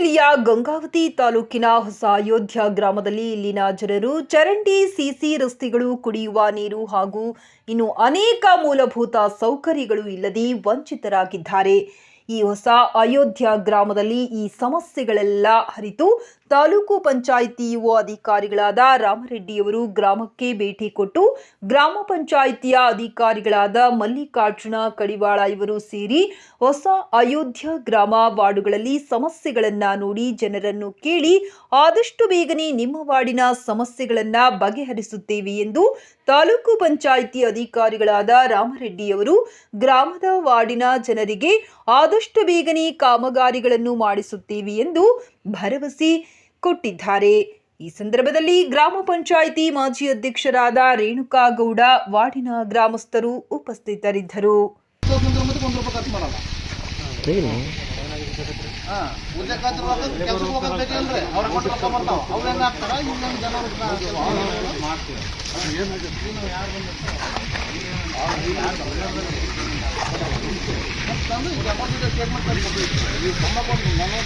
ಗಂಗಾವತಿ ತಾಲೂಕಿನ ಹೊಸ ಅಯೋಧ್ಯ ಗ್ರಾಮದಲ್ಲಿ ಇಲ್ಲಿನ ಜನರು ಚರಂಡಿ ಸಿಸಿ ರಸ್ತೆಗಳು ಕುಡಿಯುವ ನೀರು ಹಾಗೂ ಇನ್ನು ಅನೇಕ ಮೂಲಭೂತ ಸೌಕರ್ಯಗಳು ಇಲ್ಲದೆ ವಂಚಿತರಾಗಿದ್ದಾರೆ. ಈ ಹೊಸ ಅಯೋಧ್ಯ ಗ್ರಾಮದಲ್ಲಿ ಈ ಸಮಸ್ಯೆಗಳೆಲ್ಲ ಹರಿತು ತಾಲೂಕು ಪಂಚಾಯಿತಿ ಯುವ ಅಧಿಕಾರಿಗಳಾದ ರಾಮರೆಡ್ಡಿಯವರು ಗ್ರಾಮಕ್ಕೆ ಭೇಟಿ ಕೊಟ್ಟು ಗ್ರಾಮ ಪಂಚಾಯಿತಿಯ ಅಧಿಕಾರಿಗಳಾದ ಮಲ್ಲಿಕಾರ್ಜುನ ಕಡಿವಾಳ ಇವರು ಸೇರಿ ಹೊಸ ಅಯೋಧ್ಯ ಗ್ರಾಮ ವಾರ್ಡುಗಳಲ್ಲಿ ಸಮಸ್ಯೆಗಳನ್ನ ನೋಡಿ ಜನರನ್ನು ಕೇಳಿ ಆದಷ್ಟು ಬೇಗನೆ ನಿಮ್ಮ ವಾರ್ಡಿನ ಸಮಸ್ಯೆಗಳನ್ನ ಬಗೆಹರಿಸುತ್ತೇವೆ ಎಂದು ತಾಲೂಕು ಪಂಚಾಯಿತಿ ಅಧಿಕಾರಿಗಳಾದ ರಾಮರೆಡ್ಡಿಯವರು ಗ್ರಾಮದ ವಾರ್ಡಿನ ಜನರಿಗೆ ಆದಷ್ಟು ಬೇಗನೆ ಕಾಮಗಾರಿಗಳನ್ನು ಮಾಡಿಸುತ್ತೇವೆ ಎಂದು ಭರವಸೆ ಕೊಟ್ಟಿದ್ದಾರೆ. ಈ ಸಂದರ್ಭದಲ್ಲಿ ಗ್ರಾಮ ಪಂಚಾಯಿತಿ ಮಾಜಿ ಅಧ್ಯಕ್ಷರಾದ ರೇಣುಕಾಗೌಡ ವಾರ್ಡಿನ ಗ್ರಾಮಸ್ಥರು ಉಪಸ್ಥಿತರಿದ್ದರು. ಹಾಂ ಉದ್ಯೋಗ ಕೆಲ್ಸಕ್ಕೆ ಹೋಗೋದು ಬೇಕಂದ್ರೆ ಅವ್ರ ಕೊಟ್ಟು ರೊಕ್ಕ ಬರ್ತಾವ. ಅವ್ರೇನು ಹಾಕ್ತಾರ ಇನ್ನೊಂದು ಜನ ತಂದು ಈಗ ನನ್ನ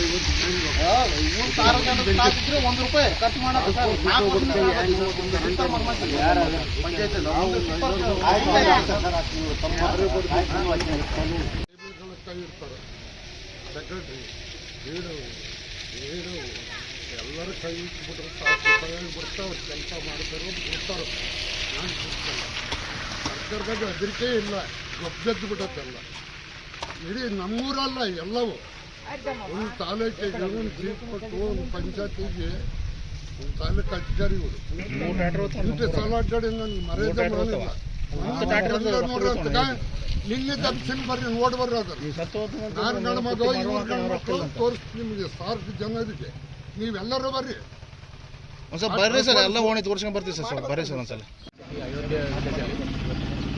ಐವತ್ತು ಸಾವಿರ ಜನ ಹಾಕಿದ್ರೆ ಒಂದು ರೂಪಾಯಿ ಖರ್ಚು ಮಾಡೋದು ಇರ್ತಾರೆ. ಸೆಕ್ರೆಟ್ರಿ ಎಲ್ಲರೂ ಕೈ ಇಟ್ಬಿಟ್ರೆ ಸಾಕು. ಬಿಡ್ತಾವ್ರು ಕೆಲಸ ಮಾಡ್ತಾರೆ ಬಿಡ್ತಾರೆ ನಾನು ಬಿಡ್ತಲ್ಲ ಸರ್ಕಾರದಾಗ ಹೆದರಿಕೆ ಇಲ್ಲ ಗೊಬ್ಬೆದ್ದು ಬಿಡತ್ತೆಲ್ಲ ಇಡೀ ನಮ್ಮೂರಲ್ಲ ಎಲ್ಲವೂ. ಒಂದು ತಾಲೂಕಿಗೆ ಒಂದು ಜೀಪ್ ಕೊಟ್ಟು ಒಂದು ಪಂಚಾಯತಿಗೆ ಒಂದು ತಾಲೂಕು ಅಧಿಕಾರಿಗಳು ಇಂಥ ಸಲ ಅಡ್ಡಾಡಿ ನಾನು ಮರ್ಯಾದೆ ನೋಡ್ರಂತಗ ನಿನ್ನೆ ತಪ್ಪಿಸಿನ ಬರ್ರಿ ನೋಡಿ ಬರ್ರಿ ಅದನ್ನು. ನಾನು ಗಂಡ ಮಗ ಇವ್ರ ಗಂಡ ಮಕ್ಕಳು ತೋರಿಸ್ತೀನಿ ನಿಮಗೆ ಸಾವಿರ ಜನರಿಗೆ ನೀವೆಲ್ಲರೂ ಬರ್ರಿ. ಒಂದ್ಸಲ ಬರ್ರಿ ಸರ್ ಎಲ್ಲ ಓಣಿ ತೋರಿಸ್ಕೊಂಡು ಬರ್ತೀವಿ ಸರ್ ಬರ್ರಿ ಸರ್ ಒಂದ್ಸಲ ಈ ಅಯೋಧ್ಯೆ ವಿಲೇಜಲ್ಲಿ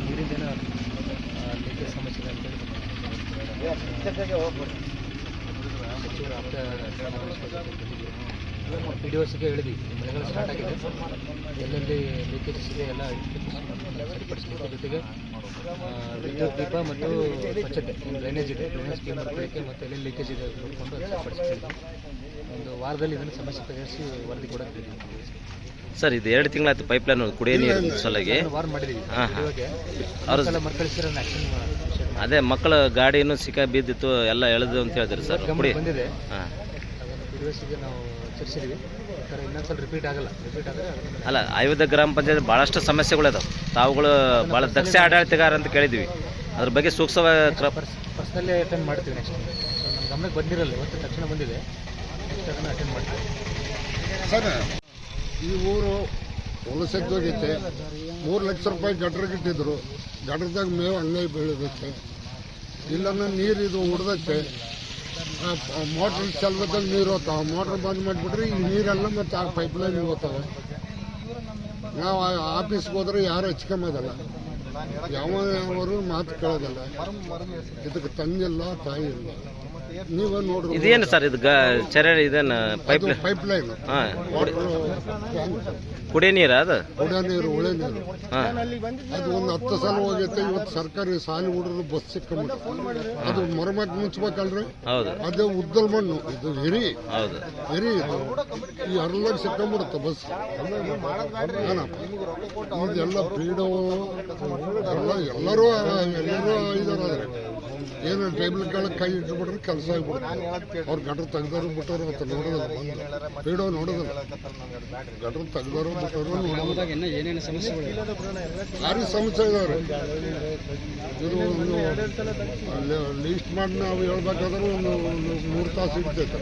ನೀರಿಂದೇನೋ ಲೀಕೇಜ್ ಸಮಸ್ಯೆ ಇದೆ ಸಚಿವರ ಆಪ್ತ ಪಿ ಡಿ ಒಸ್ಗೆ ಹೇಳಿದ್ವಿ ಮಳೆಗಾಲ ಸ್ಟಾರ್ಟ್ ಆಗಿದೆ. ಎಲ್ಲೆಲ್ಲಿ ಲೀಕೇಜಸ್ ಇದೆ ಎಲ್ಲ ಸರಿಪಡಿಸಬೇಕು ಜೊತೆಗೆ ವಿದ್ಯುತ್ ದೀಪ ಮತ್ತು ಸ್ವಚ್ಛತೆ ಡ್ರೈನೇಜ್ ಇದೆ ಡ್ರೈನೇಜ್ ಕ್ಲೀನ್ ಮತ್ತೆ ಮತ್ತು ಎಲ್ಲೆಲ್ಲಿ ಲೀಕೇಜ್ ಇದೆ ನೋಡಿಕೊಂಡು ಸರಿಪಡಿಸ್ತೀವಿ ಒಂದು ವಾರದಲ್ಲಿ ಇದನ್ನು ಸಮಸ್ಯೆ ಪರಿಹರಿಸಿ ವರದಿ ಕೂಡ ಸರ್ ಇದು ಎರಡು ತಿಂಗಳಾಯ್ತು ಪೈಪ್ ಲೈನ್ ಕುಡಿಯೋ ನೀರು ಸಲಗೆ ವಾರ ಮಾಡಿದ್ದೀವಿ. ಹಾಂ ಅವ್ರ ಸಲ ಆಕ್ಷನ್ ಆಕ್ಷನ್ ಅದೇ ಮಕ್ಕಳ ಗಾಡಿನೂ ಸಿಕ್ಕ ಬಿದ್ದಿತ್ತು ಎಲ್ಲ ಎಳೆದು ಅಂತ ಹೇಳಿದ್ರು ಸರ್. ಗಮನ ಬಂದಿದೆ. ಹಾಂ. ಅದನ್ನು ಪಿ ನಾವು ಚರ್ಚಿಸಿದ್ವಿ. ಈ ಥರ ಇನ್ನೊಂದ್ಸಲ ರಿಪೀಟ್ ಆಗಲ್ಲ. ರಿಪೀಟ್ ಆದರೆ ಅಲ್ಲ ಆಯುಧ ಗ್ರಾಮ ಪಂಚಾಯತ್ ಭಾಳಷ್ಟು ಸಮಸ್ಯೆಗಳಿದಾವೆ ತಾವುಗಳು ಭಾಳ ದಕ್ಷ ಆಡಳಿತಗಾರ ಅಂತ ಕೇಳಿದ್ವಿ. ಅದ್ರ ಬಗ್ಗೆ ಸೂಕ್ಷ್ಮ ಕ್ರ ಪರ್ಸ್ ಪರ್ಸ್ನಲ್ಲೇ ಅಟೆಂಡ್ ಮಾಡ್ತೀವಿ ನೆಕ್ಸ್ಟ್ ನಮ್ಮ ಗಮನಕ್ಕೆ ಬಂದಿರಲ್ಲ ಇವತ್ತು ತಕ್ಷಣ ಬಂದಿದೆ. ನೆಕ್ಸ್ಟ್ ಅದನ್ನು ಅಟೆಂಡ್ ಮಾಡ್ತೀವಿ. ಸರ್ ಈ ಊರು ಹೊಲಸೆದ್ದೋಗೈತೆ ಮೂರು ಲಕ್ಷ ರೂಪಾಯಿ ಗಟ್ರಿಗೆ ಇಟ್ಟಿದ್ರು ಗಟ್ರದಾಗ ಮೇವು ಹಂಗೆ ಬೀಳದೈತೆ ಇಲ್ಲನ್ನ ನೀರು ಇದು ಉಡ್ದೈತೆ. ಮೋಟ್ರ್ ಚಲ್ವದಲ್ಲಿ ನೀರು ಹೋಗ್ತಾವೆ. ಮೋಟ್ರ್ ಬಂದ್ ಮಾಡಿಬಿಟ್ರೆ ಈ ನೀರೆಲ್ಲ ಮತ್ತೆ ಆ ಪೈಪ್ ಲೈನ್ ಹೋಗ್ತವೆ. ನಾವು ಆಫೀಸ್ಗೆ ಹೋದ್ರೆ ಯಾರು ಹಚ್ಕೊಂಬೋದಲ್ಲ ಯಾವ ಯಾವರು ಮಾತು ಕೇಳೋದಲ್ಲ. ಇದಕ್ಕೆ ತಂದಿಲ್ಲ ತಾಯಿ ಇಲ್ಲ. ನೀವೇ ನೋಡ್ರಿ ಇದೇನು ಸರ್ ಇದು ಚರ ಇದೇನು ಪೈಪ್ ಪೈಪ್ ಲೈನ್ ಕುಡಿಯೋ ನೀರಾ ಅದು? ಕುಡಿಯೋ ನೀರು ಒಳ್ಳೆ ನೀರು. ಹಾಂ. ಅದು ಒಂದು ಹತ್ತು ಸಲ ಹೋಗೈತೆ ಇವತ್ತು ಸರ್ಕಾರಿ ಸಾಲಿ ಹುಡುಗರು ಬಸ್ ಸಿಕ್ಕಬಿಟ್ಟು ಅದು ಮರಮಟ್ ಮುಚ್ಚಬೇಕಲ್ರಿ ಹೌದು. ಅದೇ ಉದ್ದಲ್ ಮಣ್ಣು ಇದು ಹಿರಿ ಹೌದು. ಎರಿ ಇದು. ಈ ಅರ್ಲಾಗಿ ಸಿಕ್ಕಂಬಿಡುತ್ತೆ ಬಸ್. ಎಲ್ಲ ಇದೆಲ್ಲ ಫ್ರೀಡಮ್ ಎಲ್ಲರೂ ಎಲ್ಲರೂ ಇದಾರೆ. ಏನು ಟೇಬಲ್ ಕೆಳಗೆ ಕೈ ಇಟ್ಬಿಟ್ರೆ ಕೆಲಸ ಆಗ್ಬಿಡ್ತಾರೆ ಅವ್ರು ಗಟ್ರ ತೆಗ್ದಾರು ಬಿಟ್ಟರು ಅಂತ ನೋಡೋದಿಲ್ಲ ಬಂದು ಫ್ರೀಡಮ್ ನೋಡೋದಿಲ್ಲ. ಗಟ್ರ ತೆಗ್ದಾರು ಬಿಟ್ಟರು ನೋಡೋದಿಲ್ಲ. ಏನೇನು ಸಮಸ್ಯೆಗಳು ಭಾರಿ ಸಮಸ್ಯೆ ಇದಾವೆ ಇದು ಒಂದು ಲೀಸ್ಟ್ ಮಾಡಿ ನಾವು ಹೇಳ್ಬೇಕಾದ್ರೆ ಒಂದು ಒಂದು ಮೂರು ತಾಸು ಇರ್ತೈತೆ.